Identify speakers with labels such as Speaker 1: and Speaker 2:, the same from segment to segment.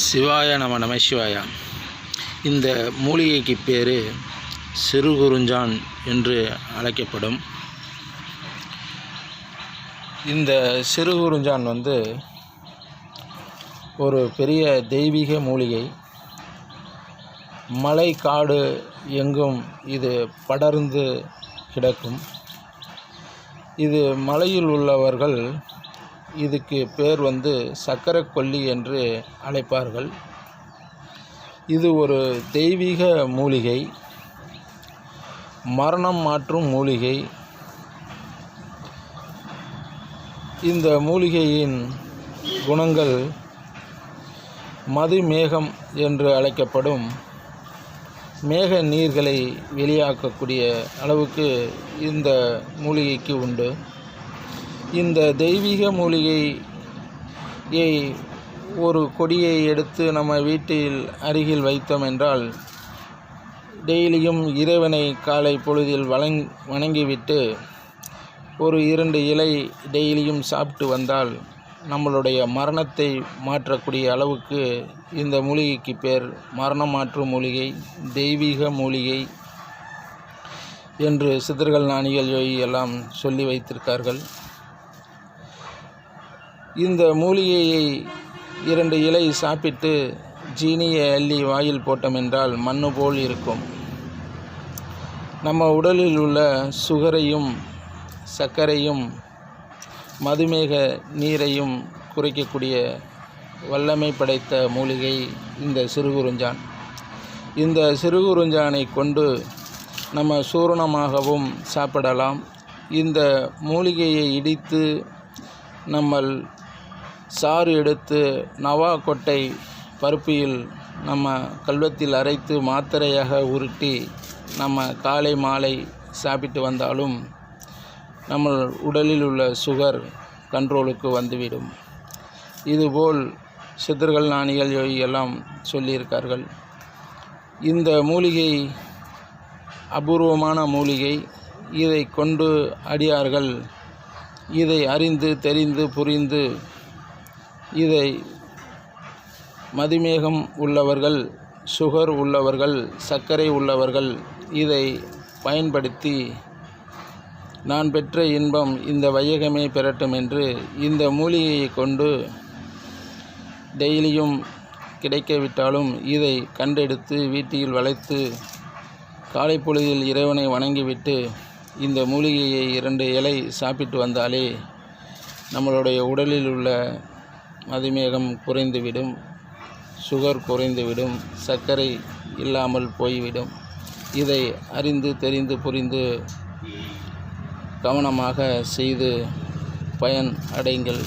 Speaker 1: சிவாய நம நம சிவாயா. இந்த மூலிகைக்கு பேர் சிறுகுறிஞ்சான் என்று அழைக்கப்படும். இந்த சிறுகுறிஞ்சான் வந்து ஒரு பெரிய தெய்வீக மூலிகை. மலை காடு எங்கும் இது படர்ந்து கிடக்கும். இது மலையில் உள்ளவர்கள் இதுக்கு பேர் வந்து சக்கரக்கொல்லி என்று அழைப்பார்கள். இது ஒரு தெய்வீக மூலிகை மரணம் மாற்றும் மூலிகை. இந்த மூலிகையின் குணங்கள் மதுமேகம் என்று அழைக்கப்படும். மேக நீர்களை வெளியாக்கக்கூடிய அளவுக்கு இந்த மூலிகைக்கு உண்டு. இந்த தெய்வீக மூலிகையை ஒரு கொடியை எடுத்து நம்ம வீட்டில் அருகில் வைத்தோம் என்றால் டெய்லியும் இறைவனை காலை பொழுதில் வணங் வணங்கிவிட்டு ஒரு இரண்டு இலை டெய்லியும் சாப்பிட்டு வந்தால் நம்மளுடைய மரணத்தை மாற்றக்கூடிய அளவுக்கு இந்த மூலிகைக்கு பேர். மரணம் மாற்றும் மூலிகை தெய்வீக மூலிகை என்று சித்தர்கள் ஞானிகள் யோகி எல்லாம் சொல்லி வைத்திருக்கார்கள். இந்த மூலிகையை இரண்டு இலை சாப்பிட்டு ஜீனியை அள்ளி வாயில் போட்டோம் என்றால் மண்ணு போல் இருக்கும். நம்ம உடலில் உள்ள சுகரையும் சர்க்கரையும் மதுமேக நீரையும் குறைக்கக்கூடிய வல்லமை படைத்த மூலிகை இந்த சிறுகுறிஞ்சான் இந்த சிறுகுறிஞ்சானை கொண்டு நம்ம சூரணமாகவும் சாப்பிடலாம். இந்த மூலிகையை இடித்து நம்மள் சாறு எடுத்து நவா கொட்டை பருப்பியில் நம்ம கல்வத்தில் அரைத்து மாத்திரையாக உருட்டி நம்ம காலை மாலை சாப்பிட்டு வந்தாலும் நம்ம உடலில் உள்ள சுகர் கண்ட்ரோலுக்கு வந்துவிடும். இதுபோல் சித்தர்கள் ஞானிகள் யோகி எல்லாம் சொல்லியிருக்கார்கள். இந்த மூலிகை அபூர்வமான மூலிகை இதை கொண்டு அடியார்கள் இதை அறிந்து தெரிந்து புரிந்து இதை மதுமேகம் உள்ளவர்கள் சுகர் உள்ளவர்கள் சர்க்கரை உள்ளவர்கள் இதை பயன்படுத்தி நான் பெற்ற இன்பம் இந்த வையகமே பெறட்டும் என்று இந்த மூலிகையை கொண்டு டெய்லியும் கிடைக்கவிட்டாலும் இதை கண்டெடுத்து வீட்டில் வளைத்து காலை பொழுதில் இறைவனை வணங்கிவிட்டு இந்த மூலிகையை இரண்டு இலை சாப்பிட்டு வந்தாலே நம்மளுடைய உடலில் உள்ள மதுமேகம் குறைந்துவிடும் சுகர் குறைந்துவிடும் சர்க்கரை இல்லாமல் போய்விடும். இதை அறிந்து தெரிந்து புரிந்து கவனமாக செய்து பயன் அடைங்கள்.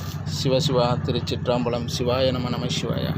Speaker 1: சிவசிவா திருச்சிற்றம்பலம் சிவாய நம நம சிவாயா.